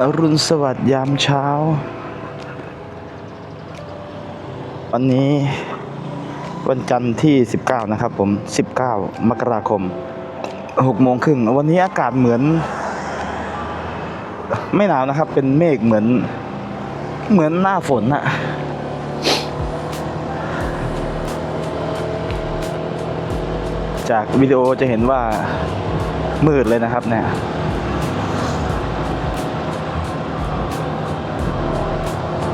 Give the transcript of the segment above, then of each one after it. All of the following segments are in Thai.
อรุณสวัสดิ์ยามเช้า วันนี้วันจันทร์ที่ 19 นะครับผม 19 มกราคม6โมงครึ่ง วันนี้อากาศเหมือน ไม่หนาวนะครับ เป็นเมฆเหมือน เหมือนหน้าฝนอะจากวิดีโอจะเห็นว่ามืดเลยนะครับเนี่ย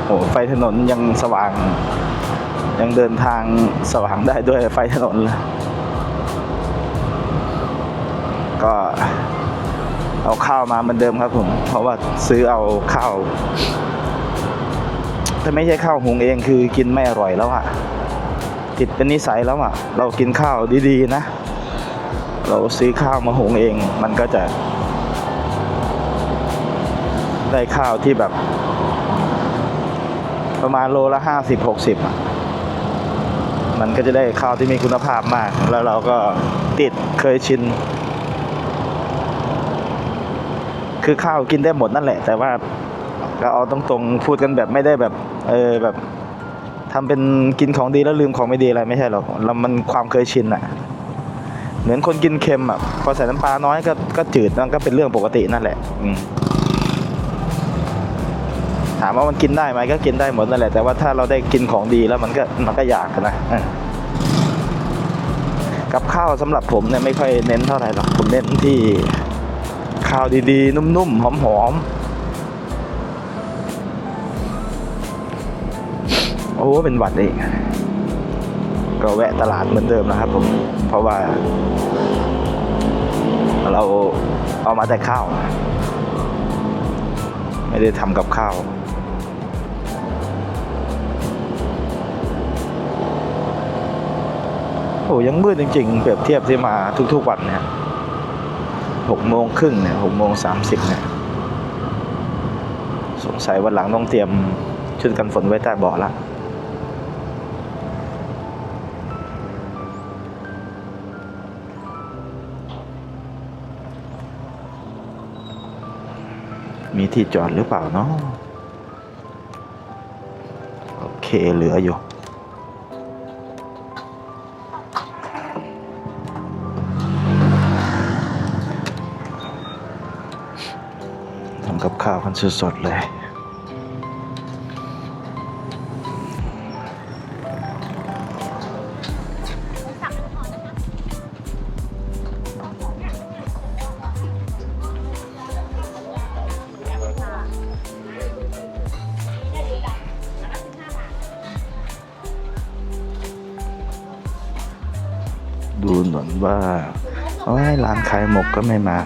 โอ้ไฟถนนยังสว่าง ยังเดินทางสว่างได้ด้วยไฟถนนเลยก็เอาข้าวมาเหมือนเดิมครับผม เพราะว่าซื้อเอาข้าวแต่ไม่ใช่ข้าวหุงเองคือกินไม่อร่อยแล้วอะติดเป็นนิสัยแล้วอะเรากินข้าวดีๆนะ เราซื้อข้าวมาหุงเอง มันก็จะ ได้ข้าวที่แบบ ประมาณโลละห้าสิบหกสิบมันก็จะได้ข้าวที่มีคุณภาพมาก แล้วเราก็ติดเคยชิน คือข้าวกินได้หมดนั่นแหละ แต่ว่าก็เอาตรงๆพูดกันแบบไม่ได้แบบ เออแบบทำเป็นกินของดีแล้วลืมของไม่ดีอะไรไม่ใช่หรอกเรามันความเคยชินอะเหมือนคนกินเค็มอะพอใส่น้ำปลาน้อยก็ก็จืดมันก็เป็นเรื่องปกตินั่นแหละ อืมามว่ามันกินได้ไหมก็กินได้หมดนั่นแหละแต่ว่าถ้าเราได้กินของดีแล้วมันก็มันก็อยากนะกับข้าวสำหรับผมเนี่ยไม่ค่อยเน้นเท่าไหร่หรอกผมเน้นที่ข้าวดีๆ นุ่มๆหอมๆโอ้เป็นหวัดเองก็แวะตลาดเหมือนเดิมนะครับ ผม เพราะว่า เราเอามาแต่ข้าว ไม่ได้ทำกับข้าว โอ้ยังมืดจริง ๆ เปรียบเทียบที่มาทุกๆวันเนี่ยหกโมงครึ่งเนี่ยหกโมงสามสิบเนี่ยสงสัยวันหลังต้องเตรียมชุดกันฝนไว้ใต้เบาะละมีที่จอดหรือเปล่าเนาะโอเคเหลืออยู่ ข้าวกันสดๆเลย ดูเหมือนว่า โอ้ยร้านขายหมกก็ไม่มา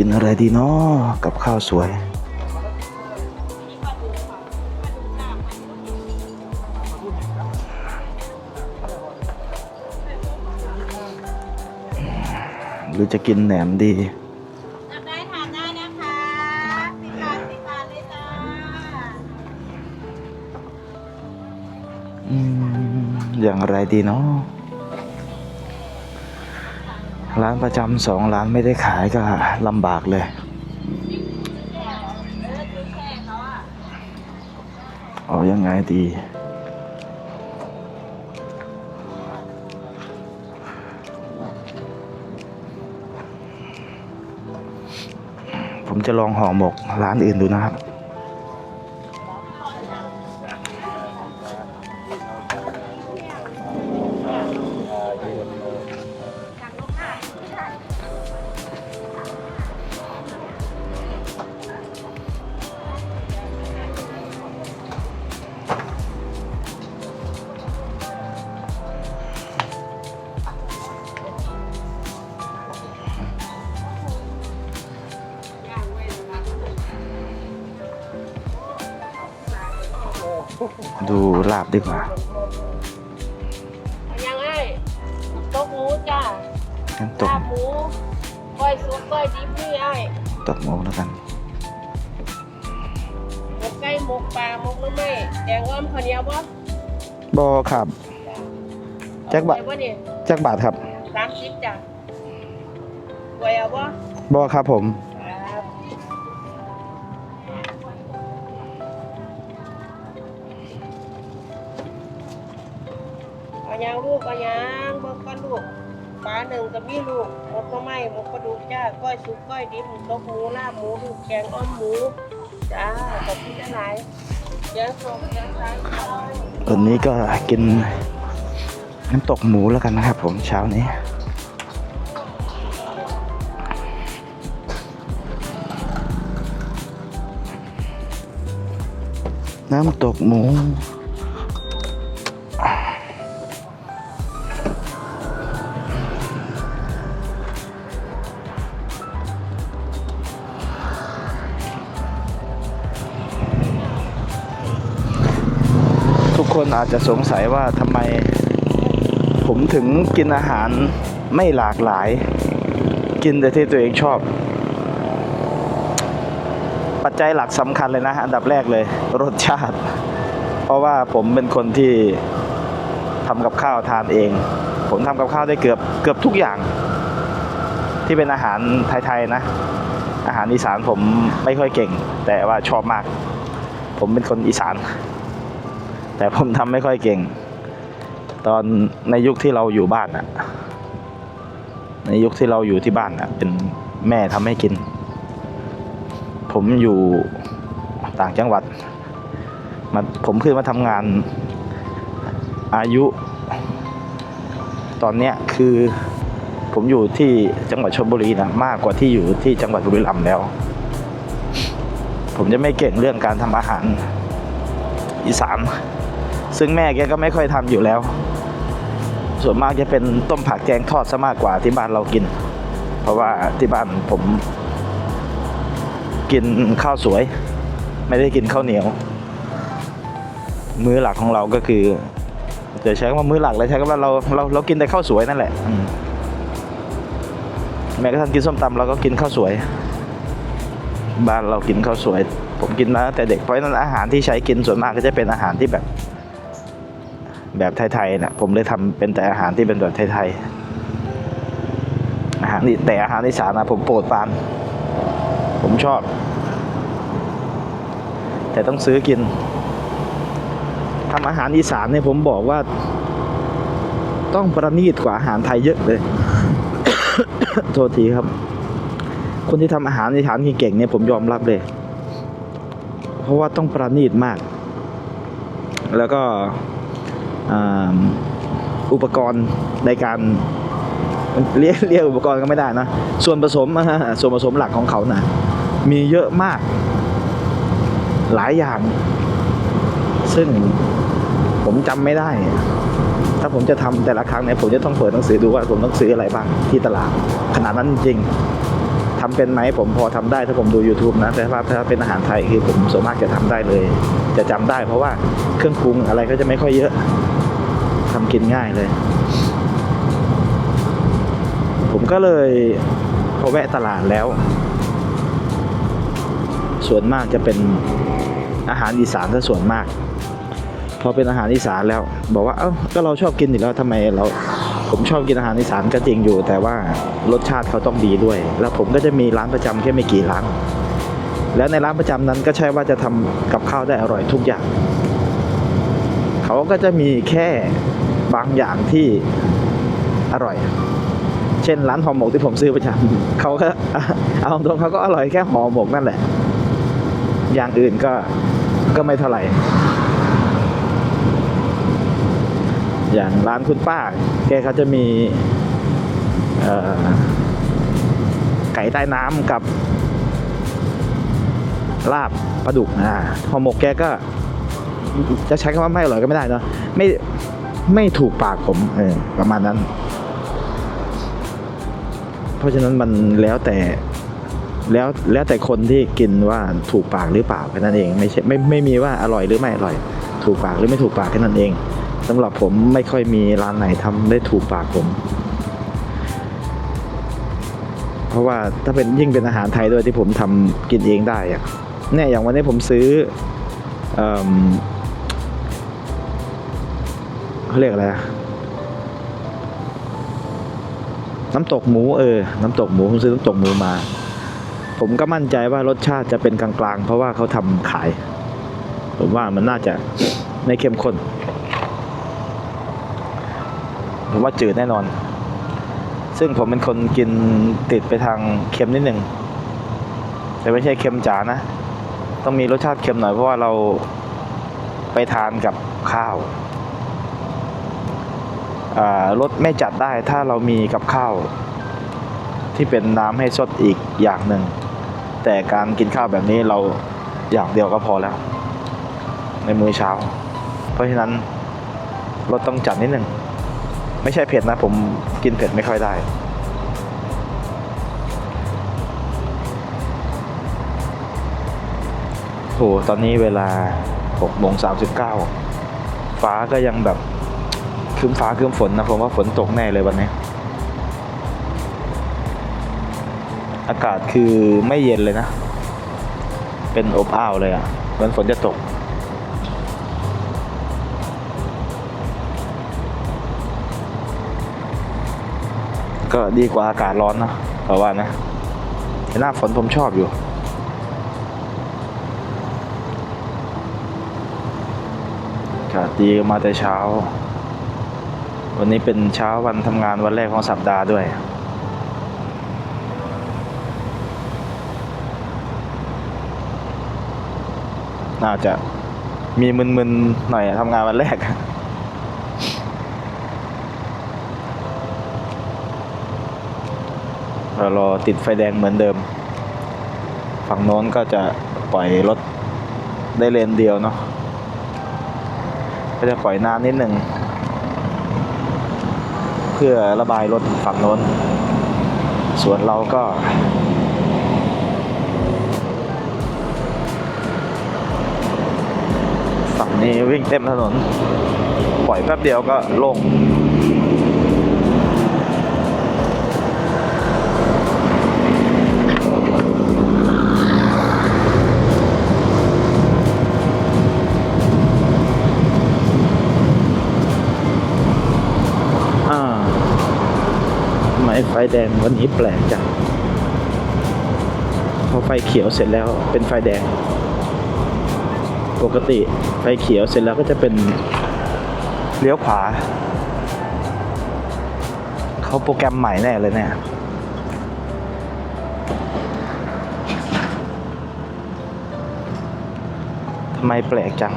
กินอะไรดีเนาะกับข้าวสวย หรือจะกินแหนมดีจับได้ทานได้นะคะสิบบาทสิบบาทเลยจ้าอืมอย่างไรดีเนาะ ร้านประจำสองร้านไม่ได้ขายก็ลำบากเลยเอายังไงดี ผมจะลองห่อหมกร้านอื่นดูนะครับ ดูลาบดีกว่ายังไงโต๊ะหมูจ้างั้นตกลาบหมูก้อยซุปก้อยดิบนี่ไอ้ตกหมกแล้วกันหมกไก่หมกปลาหมกน้ำไม่แกงอ้อมข้าวเหนียวบ่บอครับ แจ็คบะใส่บ่เนี่ยแจ็คบาทครับสามสิบจ้ะกล้วยเอาบ่บอครับผม ยังลูกเอายังเบิ่งก่อนลูกปลาหนึ่งก็มีลูกหมดก็ไม่หมดกระดูจ้าก้อยสุกก้อยดิบตกหมูลาบหมูลูกแกงอ้อมหมูจ้าขอบคุณหลายๆเดี๋ยวส่งเดี๋ยวซ้ายก่อนตอนนี้ก็กินน้ำตกหมูแล้วกันนะครับผมเช้านี้น้ำตกหมู อาจจะสงสัยว่าทำไม ผมถึงกินอาหารไม่หลากหลาย กินแต่ที่ตัวเองชอบ ปัจจัยหลักสำคัญเลยนะอันดับแรกเลย รสชาติ เพราะว่าผมเป็นคนที่ทำกับข้าวทานเอง ผมทำกับข้าวได้เกือบเกือบทุกอย่าง ที่เป็นอาหารไทยๆนะอาหารอีสานผมไม่ค่อยเก่ง แต่ว่าชอบมาก ผมเป็นคนอีสาน แต่ผมทำไม่ค่อยเก่ง ตอนในยุคที่เราอยู่บ้านอะในยุคที่เราอยู่ที่บ้านอะเป็นแม่ทำให้กิน ผมอยู่ต่างจังหวัดมาผมขึ้นมาทำงานอายุ ตอนเนี้ยคือผมอยู่ที่จังหวัดชลบุรีนะมากกว่าที่อยู่ที่จังหวัดบุรีรัมย์แล้ว ผมจะไม่เก่งเรื่องการทำอาหารอีสาน ซึ่งแม่แกก็ไม่ค่อยทำอยู่แล้ว ส่วนมากจะเป็นต้มผักแกงทอดซะมากกว่าที่บ้านเรากิน เพราะว่าที่บ้านผมกินข้าวสวย ไม่ได้กินข้าวเหนียว มื้อหลักของเราก็คือจะใช้คำว่ามื้อหลักเลยใช้คำว่าเราเราเรากินแต่ข้าวสวยนั่นแหละมแม้กระทั่งกินส้มตำเราก็กินข้าวสวย บ้านเรากินข้าวสวย ผมกินมาตั้งแต่เด็กเพราะฉะนั้นอาหารที่ใช้กินส่วนมากก็จะเป็นอาหารที่แบบ แบบไทยๆนะผมเลยทำเป็นแต่อาหารที่เป็นแบบไทยๆอาหารนี่แต่อาหารอีสานนะผมโปรดปราน ผมชอบ แต่ต้องซื้อกินทำอาหารอีสานเนี่ยผมบอกว่า ต้องประณีตกว่าอาหารไทยเยอะเลยโทษทีครับ คนที่ทำอาหารอีสานเก่งเนี่ยผมยอมรับเลย เพราะว่าต้องประณีตมาก แล้วก็ อุปกรณ์ในการเรียกเรียกอุปกรณ์ก็ไม่ได้นะ ส่วนผสมส่วนผสมหลักของเขานะ่ะมีเยอะมากหลายอย่าง ซึ่งผมจำไม่ได้ ถ้าผมจะทำแต่ละครั้งเนี่ยผมจะต้องเปิดหนังสือดูว่าผมต้องซื้ออะไรบ้างที่ตลาด ขนาดนั้นจริงทำเป็นไหมผมพอทำได้ถ้าผมดู YouTube นะ แต่ว่าถ้าเป็นอาหารไทยคือผมส่วนมากจะทำได้เลย จะจำได้เพราะว่าเครื่องปรุงอะไรก็จะไม่ค่อยเยอะ ทำกินง่ายเลย ผมก็เลยพอแวะตลาดแล้ว ส่วนมากจะเป็นอาหารอีสานซะส่วนมาก พอเป็นอาหารอีสานแล้ว บอกว่า เอ้า ก็เราชอบกินอยู่แล้วทำไมเรา ผมชอบกินอาหารอีสานก็จริงอยู่ แต่ว่ารสชาติเขาต้องดีด้วย แล้วผมก็จะมีร้านประจำแค่ไม่กี่ร้าน แล้วในร้านประจำนั้นก็ใช่ว่าจะทำกับข้าวได้อร่อยทุกอย่าง เขาก็จะมีแค่ บางอย่างที่อร่อย เช่นร้านห่อหมกที่ผมซื้อประจำเขาก็เอาตรงเขาก็อร่อยแค่ห่อหมกนั่นแหละ อย่างอื่นก็ก็ไม่เท่าไหร่ อย่างร้านคุณป้า แกเขาจะมีไก่ใต้น้ำกับลาบปลาดุกอ่าห่อหมกแกก็จะใช้คำว่าไม่อร่อยก็ไม่ได้เนอะไม่ ไม่ถูกปากผมเออประมาณนั้น เพราะฉะนั้นมันแล้วแต่แล้วแล้วแต่คนที่กินว่าถูกปากหรือเปล่าแค่นั้นเองไม่ใช่ไม่ไม่มีว่าอร่อยหรือไม่อร่อย ถูกปากหรือไม่ถูกปากแค่นั้นเองสำหรับผมไม่ค่อยมีร้านไหนทำได้ถูกปากผม เพราะว่าถ้าเป็นยิ่งเป็นอาหารไทยด้วยที่ผมทำกินเองได้อะเนี่ยอย่างวันนี้ผมซื้ออ เขาเรียกอะไรอะน้ำตกหมูเออ น้ำตกหมูผมซื้อน้ำตกหมูมา ผมก็มั่นใจว่ารสชาติจะเป็นกลางๆ เพราะว่าเขาทำขาย ผมว่ามันน่าจะไม่เข้มข้น ผมว่าจืดแน่นอน ซึ่งผมเป็นคนกินติดไปทางเค็มนิดหนึ่งแต่ไม่ใช่เค็มจ๋านะ ต้องมีรสชาติเค็มหน่อยเพราะว่าเราไปทานกับข้าว รสไม่จัดได้ถ้าเรามีกับข้าวที่เป็นน้ำให้สดอีกอย่างหนึ่ง แต่การกินข้าวแบบนี้เราอย่างเดียวก็พอแล้ว ในมื้อเช้า เพราะฉะนั้นรสต้องจัดนิดหนึ่ง ไม่ใช่เผ็ดนะ ผมกินเผ็ดไม่ค่อยได้ โห ตอนนี้เวลา6โมง39 ฟ้าก็ยังแบบ ครึ้มฟ้าครึ้มฝนนะผมว่าฝนตกแน่เลยวันนี้ อากาศคือไม่เย็นเลยนะ เป็นอบอ้าวเลยอะ่ะเหมือนฝนจะตกก็ดีกว่าอากาศร้อนนะเพราะว่านะหน้าฝนผมชอบอยู่ อากาศดีมาแต่เช้า วันนี้เป็นเช้าวันทำงานวันแรกของสัปดาห์ด้วย น่าจะมีมึนๆหน่อยทำงานวันแรก เรารอติดไฟแดงเหมือนเดิม ฝั่งโน้นก็จะปล่อยรถได้เลนเดียวเนาะ ก็จะปล่อยนานนิดหนึ่ง เพื่อระบายรถฝั่งโน้น ส่วนเราก็ ฝั่งนี้วิ่งเต็มถนน ปล่อยแป๊บเดียวก็ลง ฟแดงวันนี้แปลกจังพอไฟเขียวเสร็จแล้วเป็นไฟแดง ปกติไฟเขียวเสร็จแล้วก็จะเป็นเลี้ยวขวา เขาโปรแกรมใหม่แน่เลยเนี่ยทำไมแปลกจัง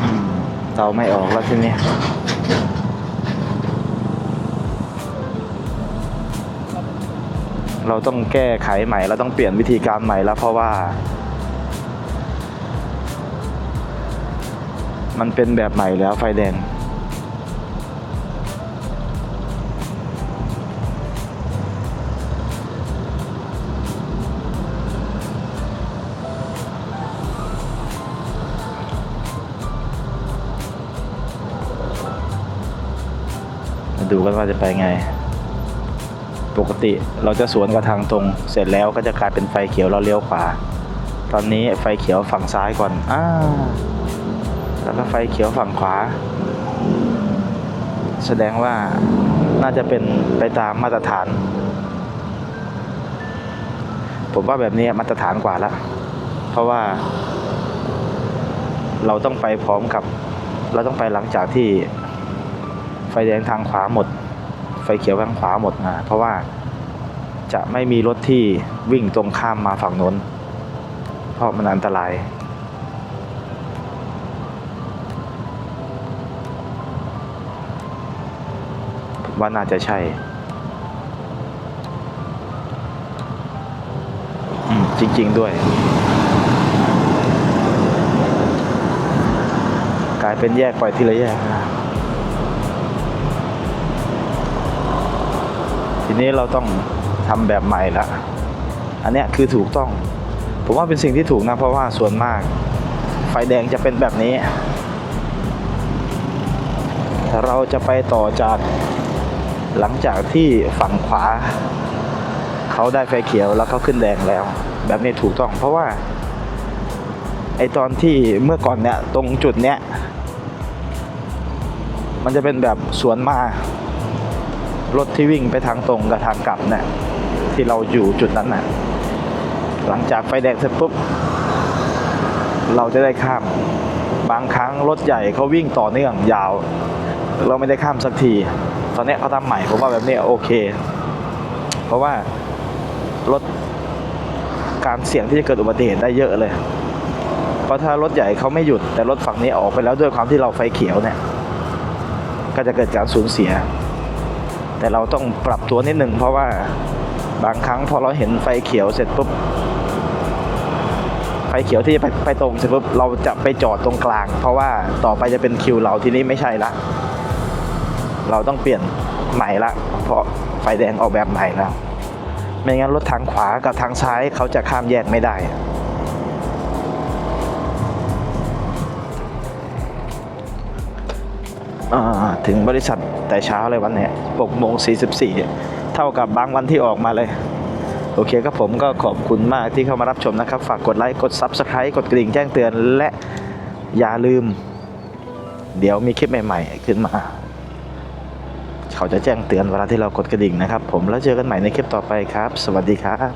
อืมเตาไม่ออกแล้วทีนี้เราต้องแก้ไขใหม่เราต้องเปลี่ยนวิธีการใหม่แล้วเพราะว่า มันเป็นแบบใหม่แล้วไฟแดง ดูกันว่าจะไปไง ปกติเราจะสวนกับทางตรง เสร็จแล้วก็จะกลายเป็นไฟเขียวเราเลี้ยวขวา ตอนนี้ไฟเขียวฝั่งซ้ายก่อนอ่าแล้วก็ไฟเขียวฝั่งขวา แสดงว่าน่าจะเป็นไปตามมาตรฐาน ผมว่าแบบนี้มาตรฐานกว่าแล้วเพราะว่า เราต้องไปพร้อมกับ เราต้องไปหลังจากที่ ไฟแดงทางขวาหมด ไฟเขียวทางขวาหมดนะเพราะว่าจะไม่มีรถที่วิ่งตรงข้ามมาฝั่งน้น เพราะมันอันตราย ว่าน่าจะใช่อืมจริง ๆ ด้วย กลายเป็นแยกปล่อยทีละแยกนะ ทีนี้เราต้องทำแบบใหม่ละอันเนี้ยคือถูกต้อง ผมว่าเป็นสิ่งที่ถูกนะ เพราะว่าส่วนมาก ไฟแดงจะเป็นแบบนี้ เราจะไปต่อจากหลังจากที่ฝั่งขวา เขาได้ไฟเขียวแล้วเขาขึ้นแดงแล้ว แบบนี้ถูกต้อง เพราะว่าไอตอนที่เมื่อก่อนเนี่ยตรงจุดเนี้ยมันจะเป็นแบบสวนมา รถที่วิ่งไปทางตรงกับทางกลับเนี่ยที่เราอยู่จุดนั้นน่ะ หลังจากไฟแดงเสร็จปุ๊บ เราจะได้ข้าม บางครั้งรถใหญ่เขาวิ่งต่อเนื่องยาว เราไม่ได้ข้ามสักที ตอนนี้เขาทำใหม่ผมว่าแบบนี้โอเค เพราะว่ารถการเสี่ยงที่จะเกิดอุบัติเหตุได้เยอะเลย เพราะถ้ารถใหญ่เขาไม่หยุดแต่รถฝั่งนี้ออกไปแล้วด้วยความที่เราไฟเขียวเนี่ย ก็จะเกิดการสูญเสีย แต่เราต้องปรับตัวนิดหนึ่งเพราะว่าบางครั้งพอเราเห็นไฟเขียวเสร็จปุ๊บไฟเขียวที่จะไปไปตรงเสร็จปุ๊บเราจะไปจอดตรงกลาง เพราะว่าต่อไปจะเป็นคิวเราทีนี้ไม่ใช่ละ เราต้องเปลี่ยนใหม่ละ เพราะไฟแดงออกแบบใหม่แล้ว ไม่งั้นรถทางขวากับทางซ้ายเขาจะข้ามแยกไม่ได้ ถึงบริษัทแต่เช้าเลยวันนี้6โมง44 เท่ากับบางวันที่ออกมาเลย โอเคครับผมก็ขอบคุณมากที่เข้ามารับชมนะครับ ฝากกดไลค์ กด Subscribe กดกระดิ่งแจ้งเตือน และอย่าลืม เดี๋ยวมีคลิปใหม่ ๆ ขึ้นมา เขาจะแจ้งเตือนเวลาที่เรากดกระดิ่งนะครับ ผมแล้วเจอกันใหม่ในคลิปต่อไปครับ สวัสดีครับ